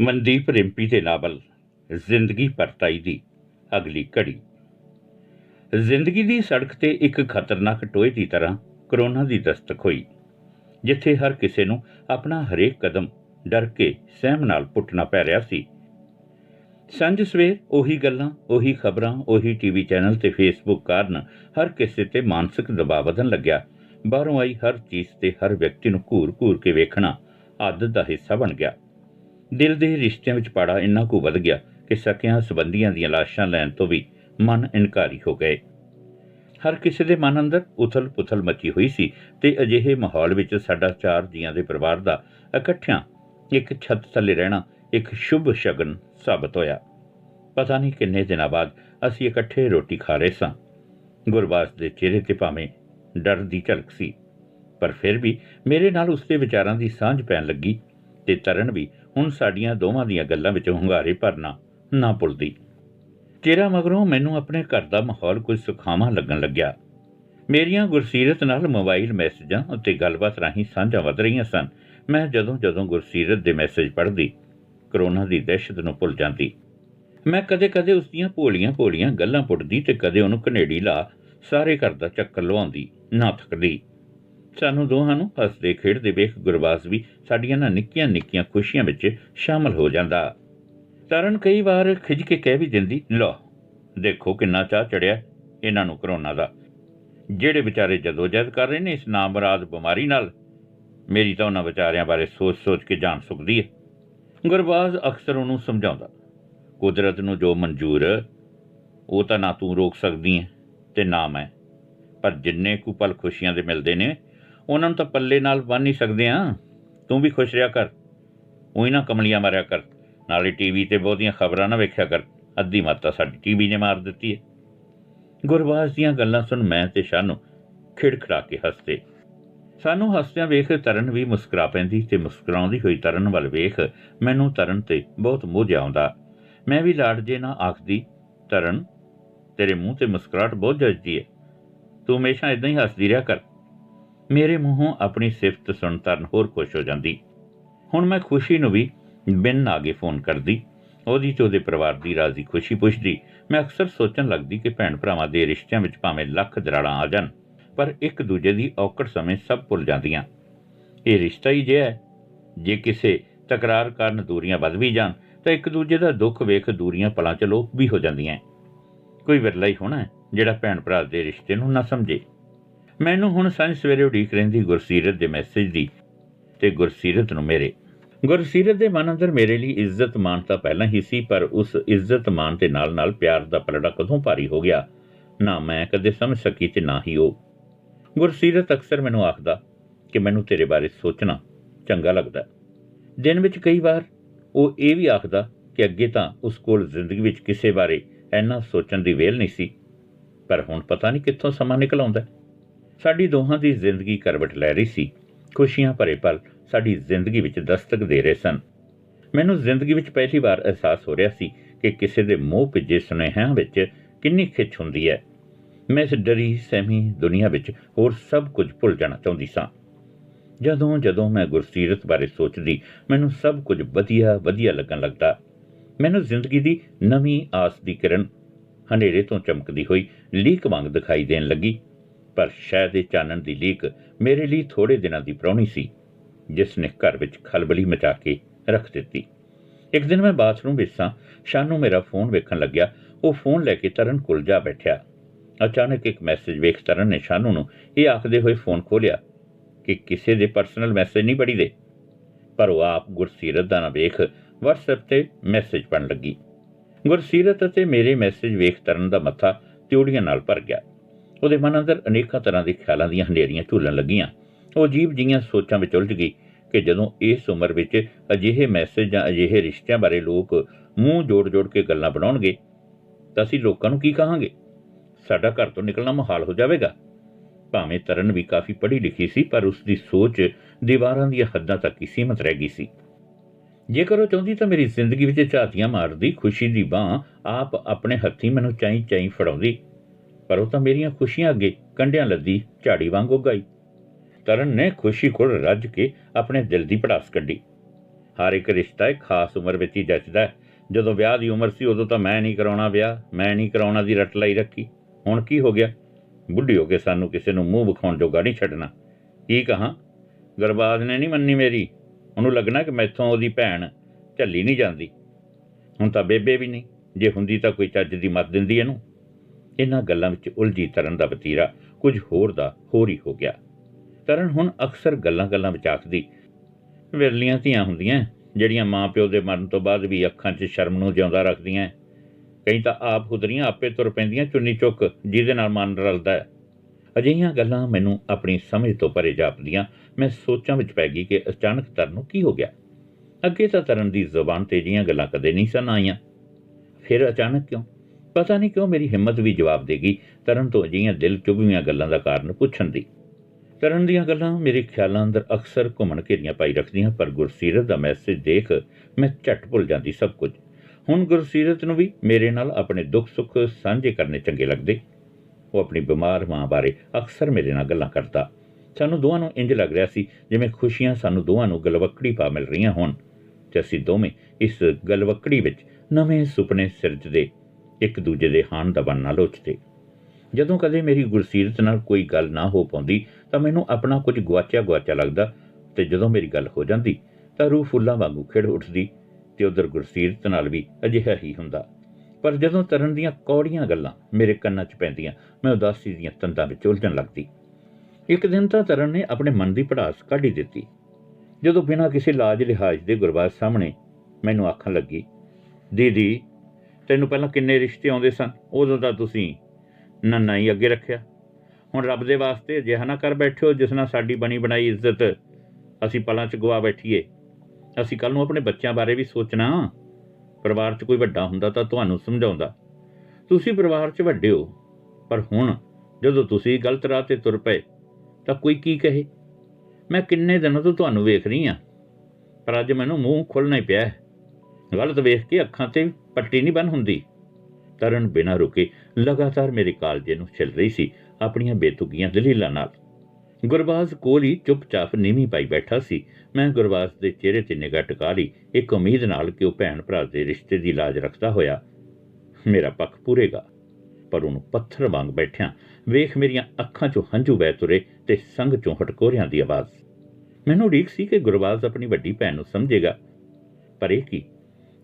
ਮਨਦੀਪ ਰਿੰਪੀ ਦੇ ਨਾਵਲ, ਜ਼ਿੰਦਗੀ ਪਰਤਾਈ ਦੀ ਅਗਲੀ ਘੜੀ। ਜ਼ਿੰਦਗੀ ਦੀ ਸੜਕ ਤੇ ਇੱਕ ਖਤਰਨਾਕ ਟੋਏ ਦੀ ਤਰ੍ਹਾਂ ਕਰੋਨਾ ਦੀ ਦਸਤਕ ਹੋਈ, ਜਿੱਥੇ ਹਰ ਕਿਸੇ ਨੂੰ ਆਪਣਾ ਹਰੇਕ ਕਦਮ ਡਰ ਕੇ ਸਹਿਮ ਨਾਲ ਪੁੱਟਣਾ ਪੈ ਰਿਹਾ ਸੀ। ਸੰਜ ਸਵੇਰ ਉਹੀ ਗੱਲਾਂ, ਉਹੀ ਖਬਰਾਂ, ਉਹੀ ਟੀਵੀ ਚੈਨਲ ਤੇ ਫੇਸਬੁੱਕ ਕਾਰਨ ਹਰ ਕਿਸੇ ਤੇ ਮਾਨਸਿਕ ਦਬਾਅ ਵਧਣ ਲੱਗਿਆ। ਬਾਹਰੋਂ ਆਈ ਹਰ ਚੀਜ਼ ਤੇ ਹਰ ਵਿਅਕਤੀ ਨੂੰ ਘੂਰ-ਘੂਰ ਕੇ ਵੇਖਣਾ ਆਦਤ ਦਾ ਹਿੱਸਾ ਬਣ ਗਿਆ। ਦਿਲ ਦੇ ਰਿਸ਼ਤਿਆਂ ਵਿੱਚ ਪਾੜਾ ਇੰਨਾ ਕੁ ਵੱਧ ਗਿਆ ਕਿ ਸਕਿਆਂ ਸਬੰਧੀਆਂ ਦੀਆਂ ਲਾਸ਼ਾਂ ਲੈਣ ਤੋਂ ਵੀ ਮਨ ਇਨਕਾਰੀ ਹੋ ਗਏ। ਹਰ ਕਿਸੇ ਦੇ ਮਨ ਅੰਦਰ ਉਥਲ-ਪੁਥਲ ਮਚੀ ਹੋਈ ਸੀ ਤੇ ਅਜਿਹੇ ਮਾਹੌਲ ਵਿੱਚ ਸਾਡਾ ਚਾਰ ਜੀਆਂ ਦੇ ਪਰਿਵਾਰ ਦਾ ਇਕੱਠਿਆਂ ਇੱਕ ਛੱਤ ਥੱਲੇ ਰਹਿਣਾ ਇੱਕ ਸ਼ੁਭ ਸ਼ਗਨ ਸਾਬਤ ਹੋਇਆ। ਪਤਾ ਨਹੀਂ ਕਿੰਨੇ ਦਿਨਾਂ ਬਾਅਦ ਅਸੀਂ ਇਕੱਠੇ ਰੋਟੀ ਖਾ ਰਹੇ ਸਾਂ। ਗੁਰਬਾਸ ਦੇ ਚਿਹਰੇ ਤੇ ਭਾਵੇਂ ਡਰ ਦੀ ਝਲਕ ਸੀ, ਪਰ ਫਿਰ ਵੀ ਮੇਰੇ ਨਾਲ ਉਸਦੇ ਵਿਚਾਰਾਂ ਦੀ ਸਾਂਝ ਪੈਣ ਲੱਗੀ ਤੇ ਤਰਨ ਵੀ ਹੁਣ ਸਾਡੀਆਂ ਦੋਵਾਂ ਦੀਆਂ ਗੱਲਾਂ ਵਿੱਚ ਹੁੰਗਾਰੇ ਭਰਨਾ ਨਾ ਭੁੱਲਦੀ। ਤੇਰਾ ਮਗਰੋਂ ਮੈਨੂੰ ਆਪਣੇ ਘਰ ਦਾ ਮਾਹੌਲ ਕੁਝ ਸੁਖਾਵਾਂ ਲੱਗਣ ਲੱਗਿਆ। ਮੇਰੀਆਂ ਗੁਰਸੀਰਤ ਨਾਲ ਮੋਬਾਈਲ ਮੈਸੇਜਾਂ ਅਤੇ ਗੱਲਬਾਤ ਰਾਹੀਂ ਸਾਂਝਾਂ ਵਧ ਰਹੀਆਂ ਸਨ। ਮੈਂ ਜਦੋਂ ਜਦੋਂ ਗੁਰਸੀਰਤ ਦੇ ਮੈਸੇਜ ਪੜ੍ਹਦੀ, ਕਰੋਨਾ ਦੀ ਦਹਿਸ਼ਤ ਨੂੰ ਭੁੱਲ ਜਾਂਦੀ। ਮੈਂ ਕਦੇ-ਕਦੇ ਉਸ ਦੀਆਂ ਭੋਲੀਆਂ-ਭੋਲੀਆਂ ਗੱਲਾਂ ਪੁੱਟਦੀ ਤੇ ਕਦੇ ਉਹਨੂੰ ਕਨੇਡੀ ਲਾ ਸਾਰੇ ਘਰ ਦਾ ਚੱਕਰ ਲਵਾਉਂਦੀ ਨਾ ਥੱਕਦੀ। ਸਾਨੂੰ ਦੋਹਾਂ ਨੂੰ ਹੱਸਦੇ, ਖੇਡਦੇ ਵੇਖ ਗੁਰਬਾਸ ਵੀ ਸਾਡੀਆਂ ਨਾ ਨਿੱਕੀਆਂ-ਨਿੱਕੀਆਂ ਖੁਸ਼ੀਆਂ ਵਿੱਚ ਸ਼ਾਮਲ ਹੋ ਜਾਂਦਾ। ਤਰਨ ਕਈ ਵਾਰ ਖਿੱਚ ਕੇ ਕਹਿ ਵੀ ਦਿੰਦੀ ਲੋ ਦੇਖੋ ਕਿੰਨਾ ਚਾਹ ਚੜਿਆ ਇਹਨਾਂ ਨੂੰ ਕਰੋਨਾ ਦਾ। ਜਿਹੜੇ ਵਿਚਾਰੇ ਜਦੋਜਹਿਦ ਕਰ ਰਹੇ ਨੇ ਇਸ ਨਾਮਰਾਦ ਬਿਮਾਰੀ ਨਾਲ, ਮੇਰੀ ਤਾਂ ਉਹਨਾਂ ਵਿਚਾਰਿਆਂ ਬਾਰੇ ਸੋਚ-ਸੋਚ ਕੇ ਜਾਨ ਸੁੱਕਦੀ ਹੈ ਗੁਰਬਾਜ਼ ਅਕਸਰ ਉਹਨੂੰ ਸਮਝਾਉਂਦਾ, ਕੁਦਰਤ ਨੂੰ ਜੋ ਮਨਜ਼ੂਰ, ਉਹ ਤਾਂ ਨਾ ਤੂੰ ਰੋਕ ਸਕਦੀ ਹੈ ਤੇ ਨਾ ਮੈਂ। ਪਰ ਜਿੰਨੇ ਕੁ ਪਲ ਖੁਸ਼ੀਆਂ ਦੇ ਮਿਲਦੇ ਨੇ ਉਹਨਾਂ ਨੂੰ ਤਾਂ ਪੱਲੇ ਨਾਲ ਬੰਨ ਨਹੀਂ ਸਕਦੇ ਆ ਤੂੰ ਵੀ ਖੁਸ਼ ਰਿਹਾ ਕਰ। ਉਹੀ ਨਾ ਕਮਲੀਆਂ ਮਾਰਿਆ ਕਰ। ਨਾਲੇ ਟੀਵੀ ਤੇ ਬਹੁਤੀਆਂ ਖਬਰਾਂ ਨਾ ਵੇਖਿਆ ਕਰ। ਅੱਧੀ ਮਾਤਾ ਸਾਡੀ ਟੀਵੀ ਨੇ ਮਾਰ ਦਿੱਤੀ ਹੈ। ਗੁਰਬਾਜ਼ ਦੀਆਂ ਗੱਲਾਂ ਸੁਣ ਮੈਂ ਤੇ ਸ਼ਾਨੂ ਖਿੜਖੜਾ ਕੇ ਹੱਸਦੇ। ਸਾਨੂੰ ਹੱਸਦਿਆਂ ਵੇਖ ਤਰਨ ਵੀ ਮੁਸਕਰਾ ਪੈਂਦੀ ਤੇ ਮੁਸਕਰਾਉਂਦੀ ਹੋਈ ਤਰਨ ਵੱਲ ਵੇਖ ਮੈਨੂੰ ਤਰਨ ਤੇ ਬਹੁਤ ਮੋਹ ਆਉਂਦਾ। ਮੈਂ ਵੀ ਲਾਡ ਜੇ ਨਾ ਆਖਦੀ, ਤਰਨ, ਤੇਰੇ ਮੂੰਹ ਤੇ ਮੁਸਕਰਾਹਟ ਬਹੁਤ ਜੱਜਦੀ ਹੈ। ਤੂੰ ਹਮੇਸ਼ਾ ਇਦਾਂ ਹੀ ਹੱਸਦੀ ਰਿਹਾ ਕਰ। ਮੇਰੇ ਮੂੰਹੋਂ ਆਪਣੀ ਸਿਫਤ ਸੁਣ ਤਰਨ ਹੋਰ ਖੁਸ਼ ਹੋ ਜਾਂਦੀ। ਹੁਣ ਮੈਂ ਖੁਸ਼ੀ ਨੂੰ ਵੀ ਬਿਨ ਆਗੇ ਫੋਨ ਕਰਦੀ। ਉਹਦੀ ਤੇ ਉਹਦੇ ਪਰਿਵਾਰ ਦੀ ਰਾਜ਼ੀ ਖੁਸ਼ੀ ਪੁੱਛਦੀ। ਮੈਂ ਅਕਸਰ ਸੋਚਣ ਲੱਗਦੀ ਕਿ ਭੈਣ ਭਰਾਵਾਂ ਦੇ ਰਿਸ਼ਤਿਆਂ ਵਿੱਚ ਭਾਵੇਂ ਲੱਖ ਦਰਾੜਾਂ ਆ ਜਾਣ, ਪਰ ਇੱਕ ਦੂਜੇ ਦੀ ਔਕੜ ਸਮੇਂ ਸਭ ਭੁੱਲ ਜਾਂਦੀਆਂ। ਇਹ ਰਿਸ਼ਤਾ ਹੀ ਜਿਹਾ ਹੈ। ਜੇ ਕਿਸੇ ਤਕਰਾਰ ਕਾਰਨ ਦੂਰੀਆਂ ਵੱਧ ਵੀ ਜਾਣ, ਤਾਂ ਇੱਕ ਦੂਜੇ ਦਾ ਦੁੱਖ ਵੇਖ ਦੂਰੀਆਂ ਪਲਾਂ ਚ ਲੋਪ ਵੀ ਹੋ ਜਾਂਦੀਆਂ। ਕੋਈ ਵਿਰਲਾ ਹੀ ਹੋਣਾ ਜਿਹੜਾ ਭੈਣ ਭਰਾ ਦੇ ਰਿਸ਼ਤੇ ਨੂੰ ਨਾ ਸਮਝੇ। ਮੈਨੂੰ ਹੁਣ ਸਾਂਝ ਸਵੇਰੇ ਉਡੀਕ ਰਹਿੰਦੀ ਗੁਰਸੀਰਤ ਦੇ ਮੈਸੇਜ ਦੀ ਤੇ ਗੁਰਸੀਰਤ ਨੂੰ ਮੇਰੇ। ਗੁਰਸੀਰਤ ਦੇ ਮਨ ਅੰਦਰ ਮੇਰੇ ਲਈ ਇੱਜ਼ਤ ਮਾਨ ਤਾਂ ਪਹਿਲਾਂ ਹੀ ਸੀ, ਪਰ ਉਸ ਇੱਜ਼ਤ ਮਾਨ ਦੇ ਨਾਲ-ਨਾਲ ਪਿਆਰ ਦਾ ਪਲੜਾ ਕਦੋਂ ਭਾਰੀ ਹੋ ਗਿਆ? ਨਾ ਮੈਂ ਕਦੇ ਸਮਝ ਸਕੀ ਤੇ ਨਾ ਹੀ ਉਹ। ਗੁਰਸੀਰਤ ਅਕਸਰ ਮੈਨੂੰ ਆਖਦਾ ਕਿ ਮੈਨੂੰ ਤੇਰੇ ਬਾਰੇ ਸੋਚਣਾ ਚੰਗਾ ਲੱਗਦਾ। ਦਿਨ ਵਿੱਚ ਕਈ ਵਾਰ ਉਹ ਇਹ ਵੀ ਆਖਦਾ ਕਿ ਅੱਗੇ ਤਾਂ ਉਸ ਕੋਲ ਜ਼ਿੰਦਗੀ ਵਿੱਚ ਕਿਸੇ ਬਾਰੇ ਇੰਨਾ ਸੋਚਣ ਦੀ ਵੇਲ ਨਹੀਂ ਸੀ, ਪਰ ਹੁਣ ਪਤਾ ਨਹੀਂ ਕਿੱਥੋਂ ਸਮਾਂ ਨਿਕਲ ਆਉਂਦਾ ਸਾਡੀ ਦੋਹਾਂ ਦੀ ਜ਼ਿੰਦਗੀ ਕਰਵਟ ਲੈ ਰਹੀ ਸੀ। ਖੁਸ਼ੀਆਂ ਭਰੇ ਪਲ ਸਾਡੀ ਜ਼ਿੰਦਗੀ ਵਿੱਚ ਦਸਤਕ ਦੇ ਰਹੇ ਸਨ। ਮੈਨੂੰ ਜ਼ਿੰਦਗੀ ਵਿੱਚ ਪਹਿਲੀ ਵਾਰ ਅਹਿਸਾਸ ਹੋ ਰਿਹਾ ਸੀ ਕਿ ਕਿਸੇ ਦੇ ਮੋਹ ਭਿੱਜੇ ਸੁਨੇਹਿਆਂ ਵਿੱਚ ਕਿੰਨੀ ਖਿੱਚ ਹੁੰਦੀ ਹੈ। ਮੈਂ ਇਸ ਡਰੀ ਸਹਿਮੀ ਦੁਨੀਆ ਵਿੱਚ ਹੋਰ ਸਭ ਕੁਝ ਭੁੱਲ ਜਾਣਾ ਚਾਹੁੰਦੀ ਸਾਂ। ਜਦੋਂ ਜਦੋਂ ਮੈਂ ਗੁਰਸੀਰਤ ਬਾਰੇ ਸੋਚਦੀ, ਮੈਨੂੰ ਸਭ ਕੁਝ ਵਧੀਆ ਵਧੀਆ ਲੱਗਣ ਲੱਗਦਾ। ਮੈਨੂੰ ਜ਼ਿੰਦਗੀ ਦੀ ਨਵੀਂ ਆਸ ਦੀ ਕਿਰਨ ਹਨੇਰੇ ਤੋਂ ਚਮਕਦੀ ਹੋਈ ਲੀਕ ਵਾਂਗ ਦਿਖਾਈ ਦੇਣ ਲੱਗੀ। ਪਰ ਸ਼ਾਇਦ ਇਹ ਚਾਨਣ ਦੀ ਲੀਕ ਮੇਰੇ ਲਈ ਥੋੜੇ ਦਿਨਾਂ ਦੀ ਪ੍ਰਾਹੁਣੀ ਸੀ, ਜਿਸ ਨੇ ਘਰ ਵਿੱਚ ਖਲਬਲੀ ਮਚਾ ਕੇ ਰੱਖ ਦਿੱਤੀ। ਇੱਕ ਦਿਨ ਮੈਂ ਬਾਥਰੂਮ ਵਿੱਚ ਸਾਂ, ਸ਼ਾਨੂ ਮੇਰਾ ਫੋਨ ਵੇਖਣ ਲੱਗਿਆ। ਉਹ ਫੋਨ ਲੈ ਕੇ ਤਰਨ ਕੋਲ ਜਾ ਬੈਠਿਆ। ਅਚਾਨਕ ਇੱਕ ਮੈਸੇਜ ਵੇਖ ਤਰਨ ਨੇ ਸ਼ਾਨੂ ਨੂੰ ਇਹ ਆਖਦੇ ਹੋਏ ਫੋਨ ਖੋਲਿਆ ਕਿ ਕਿਸੇ ਦੇ ਪਰਸਨਲ ਮੈਸੇਜ ਨਹੀਂ ਪੜੀਦੇ ਪਰ ਉਹ ਆਪ ਗੁਰਸੀਰਤ ਦਾ ਨਾ ਵੇਖ, WhatsApp ਤੇ ਮੈਸੇਜ ਪੜਨ ਲੱਗੀ। ਗੁਰਸੀਰਤ ਅਤੇ ਮੇਰੇ ਮੈਸੇਜ ਵੇਖ ਤਰਨ ਦਾ ਮੱਥਾ ਤਿਉੜੀਆਂ ਨਾਲ ਭਰ ਗਿਆ। ਉਹਦੇ ਮਨ ਅੰਦਰ ਅਨੇਕਾਂ ਤਰ੍ਹਾਂ ਦੇ ਖਿਆਲਾਂ ਦੀਆਂ ਹਨੇਰੀਆਂ ਝੂਲਣ ਲੱਗੀਆਂ। ਉਹ ਅਜੀਬ ਜੀਆਂ ਸੋਚਾਂ ਵਿੱਚ ਉਲਝ ਗਈ ਕਿ ਜਦੋਂ ਇਸ ਉਮਰ ਵਿੱਚ ਅਜਿਹੇ ਮੈਸੇਜ ਜਾਂ ਅਜਿਹੇ ਰਿਸ਼ਤਿਆਂ ਬਾਰੇ ਲੋਕ ਮੂੰਹ ਜੋੜ-ਜੋੜ ਕੇ ਗੱਲਾਂ ਬਣਾਉਣਗੇ, ਤਾਂ ਅਸੀਂ ਲੋਕਾਂ ਨੂੰ ਕੀ ਕਹਾਂਗੇ? ਸਾਡਾ ਘਰ ਤੋਂ ਨਿਕਲਣਾ ਮੁਹਾਲ ਹੋ ਜਾਵੇਗਾ। ਭਾਵੇਂ ਤਰਨ ਵੀ ਕਾਫੀ ਪੜ੍ਹੀ ਲਿਖੀ ਸੀ, ਪਰ ਉਸ ਦੀ ਸੋਚ ਦੀਵਾਰਾਂ ਦੀਆਂ ਹੱਦਾਂ ਤੱਕ ਹੀ ਸੀਮਤ ਰਹਿ ਗਈ ਸੀ। ਜੇਕਰ ਉਹ ਚਾਹੁੰਦੀ ਤਾਂ ਮੇਰੀ ਜ਼ਿੰਦਗੀ ਵਿੱਚ ਝਾਤੀਆਂ ਮਾਰਦੀ, ਖੁਸ਼ੀ ਦੀ ਬਾਹ ਆਪ ਆਪਣੇ ਹੱਥੀਂ ਮੈਨੂੰ ਚਾਈ ਚਾਈ ਫੜਾਉਂਦੀ। ਪਰ ਉਹ ਤਾਂ ਮੇਰੀਆਂ ਖੁਸ਼ੀਆਂ ਅੱਗੇ ਕੰਡਿਆਂ ਲੱਦੀ ਝਾੜੀ ਵਾਂਗ ਉਗਾਈ ਤਰਨ ਨੇ ਖੁਸ਼ੀ ਕੋਲ ਰੱਜ ਕੇ ਆਪਣੇ ਦਿਲ ਦੀ ਪੜਾਸ ਕੱਢੀ। ਹਰ ਇੱਕ ਰਿਸ਼ਤਾ ਇੱਕ ਖਾਸ ਉਮਰ ਵਿੱਚ ਹੀ ਜੱਚਦਾ ਜਦੋਂ ਵਿਆਹ ਦੀ ਉਮਰ ਸੀ, ਉਦੋਂ ਤਾਂ ਮੈਂ ਨਹੀਂ ਕਰਾਉਣਾ ਵਿਆਹ, ਮੈਂ ਨਹੀਂ ਕਰਾਉਣਾ ਦੀ ਰੱਟ ਲਾਈ ਰੱਖੀ। ਹੁਣ ਕੀ ਹੋ ਗਿਆ? ਬੁੱਢੀ ਹੋ ਕੇ ਸਾਨੂੰ ਕਿਸੇ ਨੂੰ ਮੂੰਹ ਵਿਖਾਉਣ ਜੋਗਾ ਨਹੀਂ ਛੱਡਣਾ। ਕੀ ਕਹਾਂ? ਗਰਬਾਜ ਨੇ ਨਹੀਂ ਮੰਨੀ ਮੇਰੀ। ਉਹਨੂੰ ਲੱਗਣਾ ਕਿ ਮੈਥੋਂ ਉਹਦੀ ਭੈਣ ਝੱਲੀ ਨਹੀਂ ਜਾਂਦੀ। ਹੁਣ ਤਾਂ ਬੇਬੇ ਵੀ ਨਹੀਂ। ਜੇ ਹੁੰਦੀ ਤਾਂ ਕੋਈ ਚੱਜ ਦੀ ਮੱਤ ਦਿੰਦੀ ਇਹਨੂੰ। ਇਹਨਾਂ ਗੱਲਾਂ ਵਿੱਚ ਉਲਝੀ ਤਰਨ ਦਾ ਵਤੀਰਾ ਕੁਝ ਹੋਰ ਦਾ ਹੋਰ ਹੀ ਹੋ ਗਿਆ। ਤਰਨ ਹੁਣ ਅਕਸਰ ਗੱਲਾਂ-ਗੱਲਾਂ ਵਿੱਚ ਆਖਦੀ, ਵਿਰਲੀਆਂ ਧੀਆਂ ਹੁੰਦੀਆਂ, ਜਿਹੜੀਆਂ ਮਾਂ ਪਿਓ ਦੇ ਮਰਨ ਤੋਂ ਬਾਅਦ ਵੀ ਅੱਖਾਂ 'ਚ ਸ਼ਰਮ ਨੂੰ ਜਿਉਂਦਾ ਰੱਖਦੀਆਂ। ਕਈ ਤਾਂ ਆਪ ਖੁਦਰੀਆਂ ਆਪੇ ਤੁਰ ਪੈਂਦੀਆਂ ਚੁੰਨੀ ਚੁੱਕ, ਜਿਹਦੇ ਨਾਲ ਮਨ ਰਲਦਾ ਅਜਿਹੀਆਂ ਗੱਲਾਂ ਮੈਨੂੰ ਆਪਣੀ ਸਮਝ ਤੋਂ ਪਰੇ ਜਾਪਦੀਆਂ, ਮੈਂ ਸੋਚਾਂ ਵਿੱਚ ਪੈ ਗਈ ਕਿ ਅਚਾਨਕ ਤਰਨ ਨੂੰ ਕੀ ਹੋ ਗਿਆ। ਅੱਗੇ ਤਾਂ ਤਰਨ ਦੀ ਜ਼ੁਬਾਨ ਤੇ ਜੀਆਂ ਗੱਲਾਂ ਕਦੇ ਨਹੀਂ ਸਨ ਆਈਆਂ। ਫਿਰ ਅਚਾਨਕ ਕਿਉਂ? ਪਤਾ ਨਹੀਂ ਕਿਉਂ ਮੇਰੀ ਹਿੰਮਤ ਵੀ ਜਵਾਬ ਦੇਗੀ ਤਰਨ ਤੋਂ ਅਜਿਹੀਆਂ ਦਿਲ ਚੁਭਵੀਆਂ ਗੱਲਾਂ ਦਾ ਕਾਰਨ ਪੁੱਛਣ ਦੀ। ਤਰਨ ਦੀਆਂ ਗੱਲਾਂ ਮੇਰੇ ਖਿਆਲਾਂ ਅੰਦਰ ਅਕਸਰ ਘੁੰਮਣ ਘੇਰੀਆਂ ਪਾਈ ਰੱਖਦੀਆਂ, ਪਰ ਗੁਰਸੀਰਤ ਦਾ ਮੈਸੇਜ ਦੇਖ ਮੈਂ ਝਟ ਭੁੱਲ ਜਾਂਦੀ ਸਭ ਕੁਝ। ਹੁਣ ਗੁਰਸੀਰਤ ਨੂੰ ਵੀ ਮੇਰੇ ਨਾਲ ਆਪਣੇ ਦੁੱਖ ਸੁੱਖ ਸਾਂਝੇ ਕਰਨੇ ਚੰਗੇ ਲੱਗਦੇ। ਉਹ ਆਪਣੀ ਬਿਮਾਰ ਮਾਂ ਬਾਰੇ ਅਕਸਰ ਮੇਰੇ ਨਾਲ ਗੱਲਾਂ ਕਰਦਾ। ਸਾਨੂੰ ਦੋਵਾਂ ਨੂੰ ਇੰਜ ਲੱਗ ਰਿਹਾ ਸੀ ਜਿਵੇਂ ਖੁਸ਼ੀਆਂ ਸਾਨੂੰ ਦੋਵਾਂ ਨੂੰ ਗਲਵੱਕੜੀ ਪਾ ਮਿਲ ਰਹੀਆਂ ਹੋਣ। ਤੇ ਅਸੀਂ ਦੋਵੇਂ ਇਸ ਗਲਵੱਕੜੀ ਵਿੱਚ ਨਵੇਂ ਸੁਪਨੇ ਸਿਰਜਦੇ ਇੱਕ ਦੂਜੇ ਦੇ ਹਾਣ ਦਾ ਬਣਨਾ ਲੋਚਦੇ। ਜਦੋਂ ਕਦੇ ਮੇਰੀ ਗੁਰਸੀਰਤ ਨਾਲ ਕੋਈ ਗੱਲ ਨਾ ਹੋ ਪਾਉਂਦੀ, ਤਾਂ ਮੈਨੂੰ ਆਪਣਾ ਕੁਝ ਗਵਾਚਿਆ ਗਵਾਚਿਆ ਲੱਗਦਾ ਤੇ ਜਦੋਂ ਮੇਰੀ ਗੱਲ ਹੋ ਜਾਂਦੀ, ਤਾਂ ਰੂਹ ਫੁੱਲਾਂ ਵਾਂਗੂ ਖਿੜ ਉੱਠਦੀ ਤੇ ਉਧਰ ਗੁਰਸੀਰਤ ਨਾਲ ਵੀ ਅਜਿਹਾ ਹੀ ਹੁੰਦਾ। ਪਰ ਜਦੋਂ ਤਰਨ ਦੀਆਂ ਕੌੜੀਆਂ ਗੱਲਾਂ ਮੇਰੇ ਕੰਨਾਂ 'ਚ ਪੈਂਦੀਆਂ, ਮੈਂ ਉਦਾਸੀ ਦੀਆਂ ਤੰਦਾਂ ਵਿੱਚ ਉਲਝਣ ਲੱਗਦੀ। ਇੱਕ ਦਿਨ ਤਾਂ ਤਰਨ ਨੇ ਆਪਣੇ ਮਨ ਦੀ ਪੜਾਸ ਕੱਢੀ ਦਿੱਤੀ। ਜਦੋਂ ਬਿਨਾਂ ਕਿਸੇ ਲਾਜ ਲਿਹਾਜ਼ ਦੇ ਗੁਰਬਾਜ ਸਾਹਮਣੇ ਮੈਨੂੰ ਆਖਣ ਲੱਗੀ, ਦੀਦੀ ਤੈਨੂੰ ਪਹਿਲਾਂ ਕਿੰਨੇ ਰਿਸ਼ਤੇ ਆਉਂਦੇ ਸਨ? ਉਦੋਂ ਤਾਂ ਤੁਸੀਂ ਨੰਨਾ ਹੀ ਅੱਗੇ ਰੱਖਿਆ। ਹੁਣ ਰੱਬ ਦੇ ਵਾਸਤੇ ਅਜਿਹਾ ਨਾ ਕਰ ਬੈਠਿਓ ਜਿਸ ਨਾਲ ਸਾਡੀ ਬਣੀ ਬਣਾਈ ਇੱਜ਼ਤ। ਅਸੀਂ ਪਲਾਂ 'ਚ ਗਵਾ ਬੈਠੀਏ। ਅਸੀਂ ਕੱਲ ਨੂੰ ਆਪਣੇ ਬੱਚਿਆਂ ਬਾਰੇ ਵੀ ਸੋਚਣਾ। ਪਰਿਵਾਰ 'ਚ ਕੋਈ ਵੱਡਾ ਹੁੰਦਾ ਤਾਂ ਤੁਹਾਨੂੰ ਸਮਝਾਉਂਦਾ। ਤੁਸੀਂ ਪਰਿਵਾਰ 'ਚ ਵੱਡੇ ਹੋ। ਪਰ ਹੁਣ ਜਦੋਂ ਤੁਸੀਂ ਗਲਤ ਰਾਹ ਤੇ ਤੁਰ ਪਏ, ਤਾਂ ਕੋਈ ਕੀ ਕਹੇ? ਮੈਂ ਕਿੰਨੇ ਦਿਨਾਂ ਤੋਂ ਤੁਹਾਨੂੰ ਵੇਖ ਰਹੀ ਹਾਂ। ਪਰ ਅੱਜ ਮੈਨੂੰ ਮੂੰਹ ਖੁੱਲਣਾ ਹੀ ਪਿਆ ਗਲਤ ਵੇਖ ਕੇ ਅੱਖਾਂ ਤੇ ਪੱਟੀ ਨਹੀਂ ਬੰਨ ਹੁੰਦੀ। ਤਰਨ ਬਿਨਾਂ ਰੁਕੇ ਲਗਾਤਾਰ ਮੇਰੇ ਕਾਲਜੇ ਨੂੰ ਛਿਲ ਰਹੀ ਸੀ ਆਪਣੀਆਂ ਬੇਤੁਕੀਆਂ ਦਲੀਲਾਂ ਨਾਲ। ਗੁਰਬਾਜ਼ ਕੋਲ ਹੀ ਚੁੱਪਚਾਪ ਨੀਵੀਂ ਪਾਈ ਬੈਠਾ ਸੀ। ਮੈਂ ਗੁਰਬਾਜ਼ ਦੇ ਚਿਹਰੇ ਤੇ ਨਿਗਾਹ ਟਿਕਾ ਲਈ ਇੱਕ ਉਮੀਦ ਨਾਲ ਕਿ ਉਹ ਭੈਣ ਭਰਾ ਦੇ ਰਿਸ਼ਤੇ ਦੀ ਲਾਜ ਰੱਖਦਾ ਹੋਇਆ ਮੇਰਾ ਪੱਖ ਪੂਰੇਗਾ। ਪਰ ਉਹਨੂੰ ਪੱਥਰ ਵਾਂਗ ਬੈਠਿਆਂ ਵੇਖ ਮੇਰੀਆਂ ਅੱਖਾਂ 'ਚੋਂ ਹੰਝੂ ਵਹਿ ਤੁਰੇ ਤੇ ਸੰਗ 'ਚੋਂ ਹਟਕੋਰਿਆਂ ਦੀ ਆਵਾਜ਼। ਮੈਨੂੰ ਉਡੀਕ ਸੀ ਕਿ ਗੁਰਬਾਜ਼ ਆਪਣੀ ਵੱਡੀ ਭੈਣ ਨੂੰ ਸਮਝੇਗਾ। ਪਰ ਇਹ ਕੀ?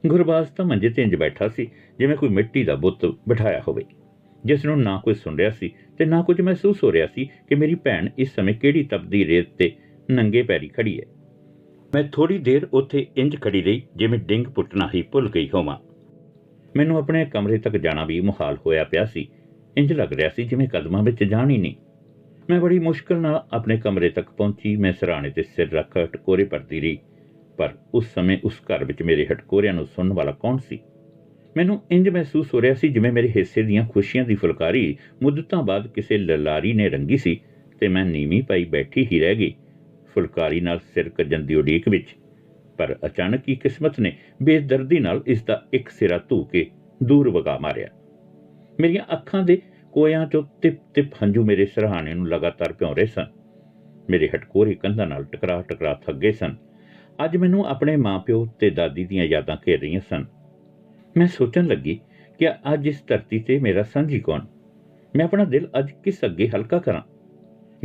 ਗੁਰਬਾਜ਼ ਤਾਂ ਮੰਜੇ ਤੇ ਇੰਜ ਬੈਠਾ ਸੀ, ਜਿਵੇਂ ਕੋਈ ਮਿੱਟੀ ਦਾ ਬੁੱਤ ਬਿਠਾਇਆ ਹੋਵੇ। ਜਿਸ ਨੂੰ ਨਾ ਕੋਈ ਸੁਣ ਰਿਹਾ ਸੀ ਤੇ ਨਾ ਕੁਝ ਮਹਿਸੂਸ ਹੋ ਰਿਹਾ ਸੀ ਕਿ ਮੇਰੀ ਭੈਣ ਇਸ ਸਮੇਂ ਕਿਹੜੀ ਤਪਦੀ ਰੇਤ ਤੇ ਨੰਗੇ ਪੈਰੀ ਖੜੀ ਹੈ। ਮੈਂ ਥੋੜੀ ਦੇਰ ਉੱਥੇ ਇੰਜ ਖੜੀ ਰਹੀ, ਜਿਵੇਂ ਡਿੰਗ ਪੁੱਟਣਾ ਹੀ ਭੁੱਲ ਗਈ ਹੋਵਾਂ। ਮੈਨੂੰ ਆਪਣੇ ਕਮਰੇ ਤੱਕ ਜਾਣਾ ਵੀ ਮੁਹਾਲ ਹੋਇਆ ਪਿਆ ਸੀ। ਇੰਜ ਲੱਗ ਰਿਹਾ ਸੀ ਜਿਵੇਂ ਕਦਮਾਂ ਵਿੱਚ ਜਾਣ ਹੀ ਨਹੀਂ। ਮੈਂ ਬੜੀ ਮੁਸ਼ਕਲ ਨਾਲ ਆਪਣੇ ਕਮਰੇ ਤੱਕ ਪਹੁੰਚੀ, ਮੈਂ ਸਰਾਣੇ ਤੇ ਸਿਰ ਰੱਖ ਟਕੋਰੇ ਪਰਦੀ ਰਹੀ। ਪਰ ਉਸ ਸਮੇਂ ਉਸ ਘਰ ਵਿੱਚ ਮੇਰੇ ਹਟਕੋਰਿਆਂ ਨੂੰ ਸੁਣਨ ਵਾਲਾ ਕੌਣ ਸੀ? ਮੈਨੂੰ ਇੰਜ ਮਹਿਸੂਸ ਹੋ ਰਿਹਾ ਸੀ ਜਿਵੇਂ ਮੇਰੇ ਹਿੱਸੇ ਦੀਆਂ ਖੁਸ਼ੀਆਂ ਦੀ ਫੁਲਕਾਰੀ ਮੁੱਦਤਾਂ ਬਾਅਦ ਕਿਸੇ ਲਲਾਰੀ ਨੇ ਰੰਗੀ ਸੀ ਤੇ ਮੈਂ ਨੀਵੀਂ ਪਾਈ ਬੈਠੀ ਹੀ ਰਹਿ ਗਈ, ਫੁਲਕਾਰੀ ਨਾਲ ਸਿਰ ਕੱਜਣ ਦੀ ਉਡੀਕ ਵਿੱਚ। ਪਰ ਅਚਾਨਕ ਹੀ ਕਿਸਮਤ ਨੇ ਬੇਦਰਦੀ ਨਾਲ ਇਸ ਦਾ ਇੱਕ ਸਿਰਾ ਧੂ ਕੇ ਦੂਰ ਵਗਾ ਮਾਰਿਆ। ਮੇਰੀਆਂ ਅੱਖਾਂ ਦੇ ਕੋਇਆਂ ਚੋਂ ਟਿਪ ਟਿਪ ਹੰਝੂ ਮੇਰੇ ਸਰਹਾਣੇ ਨੂੰ ਲਗਾਤਾਰ ਭਿਉਂ ਰਹੇ ਸਨ। ਮੇਰੇ ਹਟਕੋਰੇ ਕੰਧਾਂ ਨਾਲ ਟਕਰਾ ਟਕਰਾ ਥੱਗੇ ਸਨ। ਅੱਜ ਮੈਨੂੰ ਆਪਣੇ ਮਾਪਿਓ ਤੇ ਦਾਦੀ ਦੀਆਂ ਯਾਦਾਂ ਘੇਰ ਰਹੀਆਂ ਸਨ। ਮੈਂ ਸੋਚਣ ਲੱਗੀ ਕਿ ਅੱਜ ਇਸ ਧਰਤੀ ਤੇ ਮੇਰਾ ਸਾਂਝੀ ਕੌਣ? ਮੈਂ ਆਪਣਾ ਦਿਲ ਅੱਜ ਕਿਸ ਅੱਗੇ ਹਲਕਾ ਕਰਾਂ?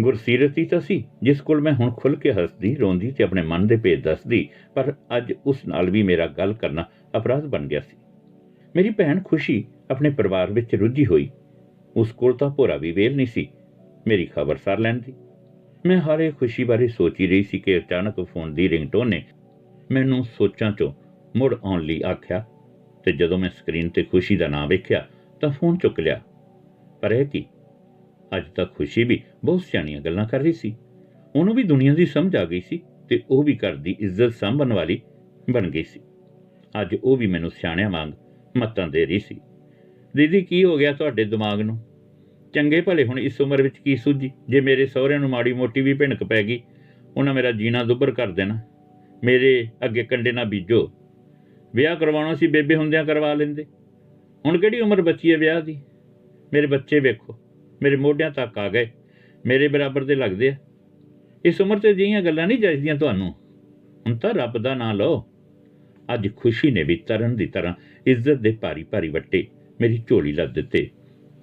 ਗੁਰਸੀਰਤ ਹੀ ਤਾਂ ਸੀ, ਜਿਸ ਕੋਲ ਮੈਂ ਹੁਣ ਖੁੱਲ ਕੇ ਹੱਸਦੀ, ਰੋਂਦੀ ਤੇ ਆਪਣੇ ਮਨ ਦੇ ਭੇਦ ਦੱਸਦੀ, ਪਰ ਅੱਜ ਉਸ ਨਾਲ ਵੀ ਮੇਰਾ ਗੱਲ ਕਰਨਾ ਅਪਰਾਧ ਬਣ ਗਿਆ ਸੀ। ਮੇਰੀ ਭੈਣ ਖੁਸ਼ੀ ਆਪਣੇ ਪਰਿਵਾਰ ਵਿੱਚ ਰੁੱਝੀ ਹੋਈ। ਉਸ ਕੋਲ ਤਾਂ ਭੋਰਾ ਵੀ ਵੇਲ ਨਹੀਂ ਸੀ। ਮੇਰੀ ਖਬਰ ਸਾਰ ਲੈਣ ਦੀ। ਮੈਂ ਹਾਰੇ ਖੁਸ਼ੀ ਬਾਰੇ ਸੋਚੀ ਰਹੀ ਸੀ ਕਿ ਅਚਾਨਕ ਫੋਨ ਦੀ ਰਿੰਗਟੋਨ ਨੇ ਮੈਨੂੰ ਸੋਚਾਂ 'ਚੋਂ ਮੁੜ ਆਉਣ ਲਈ ਆਖਿਆ ਤੇ ਜਦੋਂ ਮੈਂ ਸਕਰੀਨ ਤੇ ਖੁਸ਼ੀ ਦਾ ਨਾਮ ਵੇਖਿਆ ਤਾਂ ਫੋਨ ਚੁੱਕ ਲਿਆ। ਪਰ ਇਹ ਕੀ? ਅੱਜ ਤੱਕ ਖੁਸ਼ੀ ਵੀ ਬਹੁਤ ਸਿਆਣੀਆਂ ਗੱਲਾਂ ਕਰ ਰਹੀ ਸੀ। ਉਹਨੂੰ ਵੀ ਦੁਨੀਆ ਦੀ ਸਮਝ ਆ ਗਈ ਸੀ ਤੇ ਉਹ ਵੀ ਘਰ ਦੀ ਇੱਜ਼ਤ ਸੰਭਣ ਵਾਲੀ ਬਣ ਗਈ ਸੀ। ਅੱਜ ਉਹ ਵੀ ਮੈਨੂੰ ਸਿਆਣਿਆਂ ਵਾਂਗ ਮੱਤਾਂ ਦੇ ਰਹੀ ਸੀ। ਦੀਦੀ, ਕੀ ਹੋ ਗਿਆ ਤੁਹਾਡੇ ਦਿਮਾਗ ਨੂੰ? ਚੰਗੇ ਭਲੇ ਹੁਣ ਇਸ ਉਮਰ ਵਿੱਚ ਕੀ ਸੂਝੀ? ਜੇ ਮੇਰੇ ਸਹੁਰਿਆਂ ਨੂੰ ਮਾੜੀ ਮੋਟੀ ਵੀ ਭਿਣਕ ਪੈ ਗਈ, ਉਹਨਾਂ ਮੇਰਾ ਜੀਣਾ ਦੁੱਬਰ ਕਰ ਦੇਣਾ। ਮੇਰੇ ਅੱਗੇ ਕੰਡੇ ਨਾ ਬੀਜੋ। ਵਿਆਹ ਕਰਵਾਉਣਾ ਸੀ, ਬੇਬੇ ਹੁੰਦਿਆਂ ਕਰਵਾ ਲੈਂਦੇ। ਹੁਣ ਕਿਹੜੀ ਉਮਰ ਬਚੀ ਹੈ ਵਿਆਹ ਦੀ? ਮੇਰੇ ਬੱਚੇ ਵੇਖੋ, ਮੇਰੇ ਮੋਢਿਆਂ ਤੱਕ ਆ ਗਏ, ਮੇਰੇ ਬਰਾਬਰ ਦੇ ਲੱਗਦੇ ਆ। ਇਸ ਉਮਰ ਤੇ ਜਿਹੀਆਂ ਗੱਲਾਂ ਨਹੀਂ ਚਾਹੀਦੀਆਂ ਤੁਹਾਨੂੰ। ਹੁਣ ਤਾਂ ਰੱਬ ਦਾ ਨਾਂ ਲਓ। ਅੱਜ ਖੁਸ਼ੀ ਨੇ ਵੀ ਤਰਨ ਦੀ ਤਰ੍ਹਾਂ ਇੱਜ਼ਤ ਦੇ ਭਾਰੀ ਭਾਰੀ ਵੱਟੇ ਮੇਰੀ ਝੋਲੀ ਲੱਦ ਦਿੱਤੇ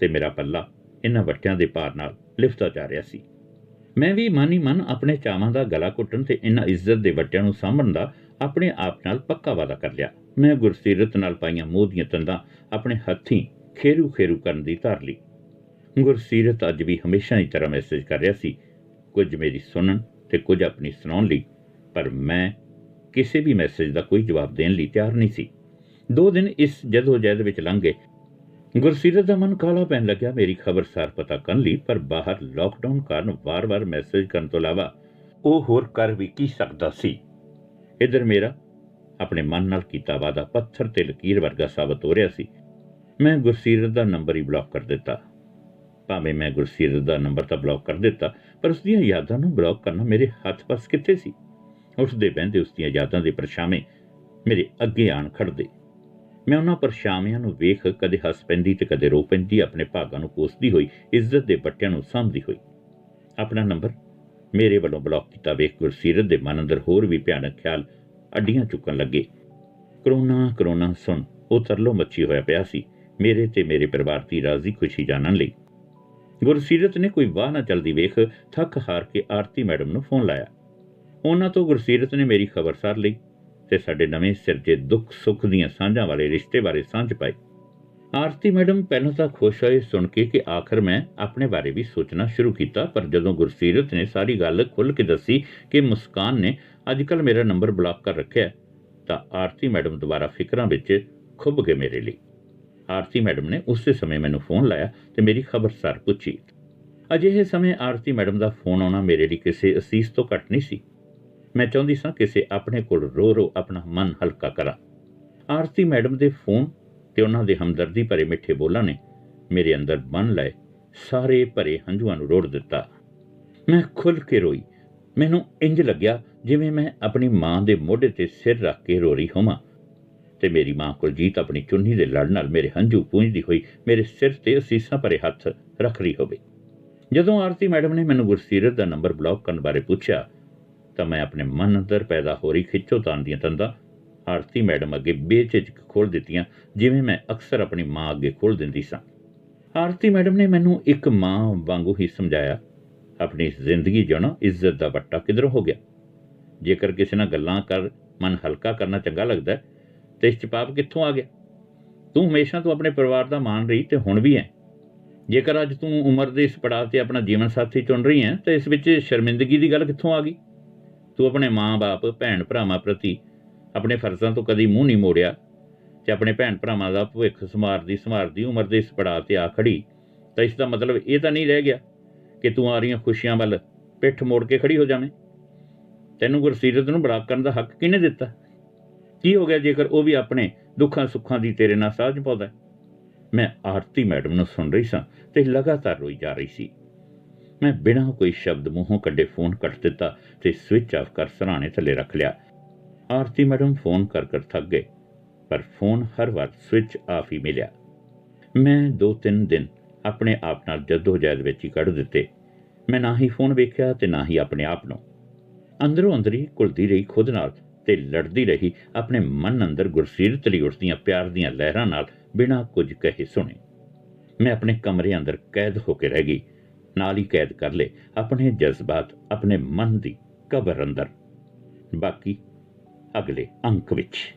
ਤੇ ਮੇਰਾ ਪੱਲਾ ਇਹਨਾਂ ਵੱਟਿਆਂ ਦੇ ਭਾਰ ਨਾਲ ਲਿਫਤਾ ਜਾ ਰਿਹਾ ਸੀ। ਮੈਂ ਵੀ ਮਨ ਹੀ ਮਨ ਆਪਣੇ ਚਾਵਾਂ ਦਾ ਗਲਾ ਘੁੱਟਣ ਤੇ ਇਹਨਾਂ ਇੱਜ਼ਤ ਦੇ ਵੱਟਿਆਂ ਨੂੰ ਸਾਂਭਣ ਦਾ ਆਪਣੇ ਆਪ ਨਾਲ ਪੱਕਾ ਵਾਦਾ ਕਰ ਲਿਆ। ਮੈਂ ਗੁਰਸੀਰਤ ਨਾਲ ਪਾਈਆਂ ਮੋਹ ਦੀਆਂ ਤੰਦਾਂ ਆਪਣੇ ਹੱਥੀਂ ਖੇਰੂ ਖੇਰੂ ਕਰਨ ਦੀ ਧਾਰ ਲਈ। ਗੁਰਸੀਰਤ ਅੱਜ ਵੀ ਹਮੇਸ਼ਾ ਦੀ ਤਰ੍ਹਾਂ ਮੈਸੇਜ ਕਰ ਰਿਹਾ ਸੀ, ਕੁਝ ਮੇਰੀ ਸੁਣਨ ਤੇ ਕੁਝ ਆਪਣੀ ਸੁਣਾਉਣ ਲਈ। ਪਰ ਮੈਂ ਕਿਸੇ ਵੀ ਮੈਸੇਜ ਦਾ ਕੋਈ ਜਵਾਬ ਦੇਣ ਲਈ ਤਿਆਰ ਨਹੀਂ ਸੀ। ਦੋ ਦਿਨ ਇਸ ਜਦੋਜਹਿਦ ਵਿੱਚ ਲੰਘ ਗਏ ਗੁਰਸੀਰਤ ਦਾ ਮਨ ਕਾਲਾ ਪੈਣ ਲੱਗਿਆ। ਮੇਰੀ ਖਬਰਸਾਰ ਪਤਾ ਕਰਨ ਲਈ, ਪਰ ਬਾਹਰ ਲਾਕਡਾਊਨ ਕਾਰਨ ਵਾਰ-ਵਾਰ ਮੈਸੇਜ ਕਰਨ ਤੋਂ ਇਲਾਵਾ ਉਹ ਹੋਰ ਕਰ ਵੀ ਕੀ ਸਕਦਾ ਸੀ? ਇਧਰ ਮੇਰਾ ਆਪਣੇ ਮਨ ਨਾਲ ਕੀਤਾ ਵਾਦਾ ਪੱਥਰ ਤੇ ਲਕੀਰ ਵਰਗਾ ਸਾਬਤ ਹੋ ਰਿਹਾ ਸੀ। ਮੈਂ ਗੁਰਸੀਰਤ ਦਾ ਨੰਬਰ ਹੀ ਬਲੌਕ ਕਰ ਦਿੱਤਾ। ਭਾਵੇਂ ਮੈਂ ਗੁਰਸੀਰਤ ਦਾ ਨੰਬਰ ਤਾਂ ਬਲੌਕ ਕਰ ਦਿੱਤਾ, ਪਰ ਉਸ ਦੀਆਂ ਯਾਦਾਂ ਨੂੰ ਬਲੌਕ ਕਰਨਾ ਮੇਰੇ ਹੱਥ ਪਾਸ ਕਿੱਥੇ ਸੀ? ਉਸ ਦੇ ਬਹਿੰਦੇ ਉਸ ਦੀਆਂ ਯਾਦਾਂ ਦੇ ਪਰਛਾਵੇਂ ਮੇਰੇ ਅੱਗੇ ਆਣ ਖੜਦੇ ਮੈਂ ਉਹਨਾਂ ਪਰਛਾਵਿਆਂ ਨੂੰ ਵੇਖ ਕਦੇ ਹੱਸ ਪੈਂਦੀ ਤੇ ਕਦੇ ਰੋ ਪੈਂਦੀ, ਆਪਣੇ ਭਾਗਾਂ ਨੂੰ ਕੋਸਦੀ ਹੋਈ, ਇੱਜ਼ਤ ਦੇ ਬੱਟਿਆਂ ਨੂੰ ਸਾਂਭਦੀ ਹੋਈ। ਆਪਣਾ ਨੰਬਰ? ਮੇਰੇ ਵੱਲੋਂ ਬਲੌਕ ਕੀਤਾ ਵੇਖ ਗੁਰਸੀਰਤ ਦੇ ਮਨ ਅੰਦਰ ਹੋਰ ਵੀ ਭਿਆਨਕ ਖਿਆਲ ਅੱਡੀਆਂ ਚੁੱਕਣ ਲੱਗੇ। ਕਰੋਨਾ ਕਰੋਨਾ, ਸੁਣ, ਉਹ ਤਰਲੋ ਮੱਚੀ ਹੋਇਆ ਪਿਆ ਸੀ। ਮੇਰੇ ਤੇ ਮੇਰੇ ਪਰਿਵਾਰ ਦੀ ਰਾਜ਼ੀ ਖੁਸ਼ੀ ਜਾਣਨ ਲਈ। ਗੁਰਸੀਰਤ ਨੇ ਕੋਈ ਵਾਹ ਨਾ ਚਲਦੀ ਵੇਖ ਥੱਕ ਹਾਰ ਕੇ ਆਰਤੀ ਮੈਡਮ ਨੂੰ ਫੋਨ ਲਾਇਆ। ਉਹਨਾਂ ਤੋਂ ਗੁਰਸੀਰਤ ਨੇ ਮੇਰੀ ਖਬਰਸਾਰ ਲਈ। ਤੇ ਸਾਡੇ ਨਵੇਂ ਸਿਰਜੇ ਦੁੱਖ ਸੁੱਖ ਦੀਆਂ ਸਾਂਝਾਂ ਵਾਲੇ ਰਿਸ਼ਤੇ ਬਾਰੇ ਸਾਂਝ ਪਾਈ। ਆਰਤੀ ਮੈਡਮ, ਪਹਿਲਾਂ ਤਾਂ ਖੁਸ਼ ਹੋਏ ਸੁਣ ਕੇ ਕਿ ਆਖਰ ਮੈਂ ਆਪਣੇ ਬਾਰੇ ਵੀ ਸੋਚਣਾ ਸ਼ੁਰੂ ਕੀਤਾ, ਪਰ ਜਦੋਂ ਗੁਰਸੀਰਤ ਨੇ ਸਾਰੀ ਗੱਲ ਖੁੱਲ ਕੇ ਦੱਸੀ ਕਿ ਮੁਸਕਾਨ ਨੇ ਅੱਜਕੱਲ ਮੇਰਾ ਨੰਬਰ ਬਲੌਕ ਕਰ ਰੱਖਿਆ ਤਾਂ ਆਰਤੀ ਮੈਡਮ ਦੁਬਾਰਾ ਫਿਕਰਾਂ ਵਿੱਚ ਖੁੱਭ ਗਏ ਮੇਰੇ ਲਈ। ਆਰਤੀ ਮੈਡਮ ਨੇ ਉਸੇ ਸਮੇਂ ਮੈਨੂੰ ਫੋਨ ਲਾਇਆ ਤੇ ਮੇਰੀ ਖਬਰਸਾਰ ਪੁੱਛੀ। ਅਜਿਹੇ ਸਮੇਂ ਆਰਤੀ ਮੈਡਮ ਦਾ ਫੋਨ ਆਉਣਾ ਮੇਰੇ ਲਈ ਕਿਸੇ ਅਸੀਸ ਤੋਂ ਘੱਟ ਨਹੀਂ ਸੀ। ਮੈਂ ਚਾਹੁੰਦੀ ਸਾਂ ਕਿਸੇ ਆਪਣੇ ਕੋਲ ਰੋ ਰੋ ਆਪਣਾ ਮਨ ਹਲਕਾ ਕਰਾਂ। ਆਰਤੀ ਮੈਡਮ ਦੇ ਫੋਨ ਤੇ ਉਹਨਾਂ ਦੇ ਹਮਦਰਦੀ ਭਰੇ ਮਿੱਠੇ ਬੋਲਾਂ ਨੇ ਮੇਰੇ ਅੰਦਰ ਬੰਨ ਲਏ, ਸਾਰੇ ਭਰੇ ਹੰਝੂਆਂ ਨੂੰ ਰੋੜ ਦਿੱਤਾ। ਮੈਂ ਖੁੱਲ ਕੇ ਰੋਈ। ਮੈਨੂੰ ਇੰਜ ਲੱਗਿਆ ਜਿਵੇਂ ਮੈਂ ਆਪਣੀ ਮਾਂ ਦੇ ਮੋਢੇ ਤੇ ਸਿਰ ਰੱਖ ਕੇ ਰੋ ਰਹੀ ਹੋਵਾਂ ਤੇ ਮੇਰੀ ਮਾਂ ਕੁਲਜੀਤ ਆਪਣੀ ਚੁੰਨੀ ਦੇ ਲੜ ਨਾਲ ਮੇਰੇ ਹੰਝੂ ਪੂੰਝਦੀ ਹੋਈ ਮੇਰੇ ਸਿਰ ਤੇ ਅਸੀਸਾਂ ਭਰੇ ਹੱਥ ਰੱਖ ਰਹੀ ਹੋਵੇ। ਜਦੋਂ ਆਰਤੀ ਮੈਡਮ ਨੇ ਮੈਨੂੰ ਗੁਰਸੀਰਤ ਦਾ ਨੰਬਰ ਬਲੌਕ ਕਰਨ ਬਾਰੇ ਪੁੱਛਿਆ ਤਾਂ ਮੈਂ ਆਪਣੇ ਮਨ ਅੰਦਰ ਪੈਦਾ ਹੋ ਰਹੀ ਖਿੱਚੋਤਾਣ ਦੀਆਂ ਤੰਦਾਂ ਆਰਤੀ ਮੈਡਮ ਅੱਗੇ ਬੇਝਿਜਕ ਖੋਲ ਦਿੱਤੀਆਂ ਜਿਵੇਂ ਮੈਂ ਅਕਸਰ ਆਪਣੀ ਮਾਂ ਅੱਗੇ ਖੋਲ ਦਿੰਦੀ ਸਾਂ। ਆਰਤੀ ਮੈਡਮ ਨੇ ਮੈਨੂੰ ਇੱਕ ਮਾਂ ਵਾਂਗੂ ਹੀ ਸਮਝਾਇਆ। ਆਪਣੀ ਜ਼ਿੰਦਗੀ ਜਿਉਣਾ ਇੱਜ਼ਤ ਦਾ ਵੱਟਾ ਕਿਧਰੋਂ ਹੋ ਗਿਆ? ਜੇਕਰ ਕਿਸੇ ਨਾਲ ਗੱਲਾਂ ਕਰ ਮਨ ਹਲਕਾ ਕਰਨਾ ਚੰਗਾ ਲੱਗਦਾ ਹੈ, ਤੇ ਇਸ ਚ ਪਾਪ ਕਿੱਥੋਂ ਆ ਗਿਆ? ਤੂੰ ਹਮੇਸ਼ਾ ਤੋਂ ਆਪਣੇ ਪਰਿਵਾਰ ਦਾ ਮਾਣ ਰਹੀ ਤੇ ਹੁਣ ਵੀ ਹੈ। ਜੇਕਰ ਅੱਜ ਤੂੰ ਉਮਰ ਦੇ ਇਸ ਪੜਾਅ ਤੇ ਆਪਣਾ ਜੀਵਨ ਸਾਥੀ ਚੁਣ ਰਹੀ ਹੈ ਤਾਂ ਇਸ ਵਿੱਚ ਸ਼ਰਮਿੰਦਗੀ ਦੀ ਗੱਲ ਕਿੱਥੋਂ ਆ ਗਈ? ਤੂੰ ਆਪਣੇ ਮਾਂ-ਬਾਪ ਭੈਣ ਭਰਾਵਾਂ ਪ੍ਰਤੀ ਆਪਣੇ ਫਰਜ਼ਾਂ ਤੋਂ ਕਦੀ ਮੂੰਹ ਨਹੀਂ ਮੋੜਿਆ ਤੇ ਆਪਣੇ ਭੈਣ ਭਰਾਵਾਂ ਦਾ ਭਵਿੱਖ ਸੰਭਾਰਦੀ ਸੰਭਾਰਦੀ ਉਮਰ ਦੇ ਇਸ ਪੜਾਅ ਤੇ ਆ ਖੜੀ, ਤਾਂ ਇਸ ਦਾ ਮਤਲਬ ਇਹ ਤਾਂ ਨਹੀਂ ਰਹਿ ਗਿਆ ਕਿ ਤੂੰ ਆ ਰਹੀਆਂ ਖੁਸ਼ੀਆਂ ਵੱਲ ਪਿੱਠ ਮੋੜ ਕੇ ਖੜੀ ਹੋ ਜਾਵੇਂ। ਤੈਨੂੰ ਗੁਰਸੀਰਤ ਨੂੰ ਬਰਾਕ ਕਰਨ ਦਾ ਹੱਕ ਕਿਹਨੇ ਦਿੱਤਾ? ਕੀ ਹੋ ਗਿਆ ਜੇਕਰ ਉਹ ਵੀ ਆਪਣੇ ਦੁੱਖਾਂ ਸੁੱਖਾਂ ਦੀ ਤੇਰੇ ਨਾਲ ਸਾਂਝ ਪਾਉਂਦਾ? ਮੈਂ ਆਰਤੀ ਮੈਡਮ ਨੂੰ ਸੁਣ ਰਹੀ ਸਾਂ ਤੇ ਲਗਾਤਾਰ ਰੋਈ ਜਾ ਰਹੀ ਸੀ। ਮੈਂ ਬਿਨਾਂ ਕੋਈ ਸ਼ਬਦ ਮੂੰਹੋਂ ਕੱਢੇ ਫੋਨ ਕੱਟ ਦਿੱਤਾ ਤੇ ਸਵਿਚ ਆਫ ਕਰ ਸਰਾਣੇ ਥੱਲੇ ਰੱਖ ਲਿਆ। ਆਰਤੀ ਮੈਡਮ ਫੋਨ ਕਰ ਕਰ ਥੱਕ ਗਏ ਪਰ ਫੋਨ ਹਰ ਵਾਰ ਸਵਿਚ ਆਫ ਹੀ ਮਿਲਿਆ। ਮੈਂ ਦੋ ਤਿੰਨ ਦਿਨ ਆਪਣੇ ਆਪ ਨਾਲ ਜਦੋਜਹਿਦ ਵਿੱਚ ਹੀ ਕੱਢ ਦਿੱਤੇ। ਮੈਂ ਨਾ ਹੀ ਫੋਨ ਵੇਖਿਆ ਤੇ ਨਾ ਹੀ ਆਪਣੇ ਆਪ ਨੂੰ। ਅੰਦਰੋਂ ਅੰਦਰੀ ਘੁਲਦੀ ਰਹੀ ਖੁਦ ਨਾਲ ਤੇ ਲੜਦੀ ਰਹੀ ਆਪਣੇ ਮਨ ਅੰਦਰ ਗੁਰਸੀਰਤ ਲਈ ਉੱਠਦੀਆਂ ਪਿਆਰ ਦੀਆਂ ਲਹਿਰਾਂ ਨਾਲ ਬਿਨਾਂ ਕੁਝ ਕਹੇ ਸੁਣੇ। ਮੈਂ ਆਪਣੇ ਕਮਰੇ ਅੰਦਰ ਕੈਦ ਹੋ ਕੇ ਰਹਿ ਗਈ। ਨਾਲ ਹੀ ਕੈਦ ਕਰ ਲਏ, ਆਪਣੇ ਜਜ਼ਬਾਤ, ਆਪਣੇ ਮਨ ਦੀ ਕਬਰ ਅੰਦਰ। ਬਾਕੀ ਅਗਲੇ ਅੰਕ ਵਿੱਚ।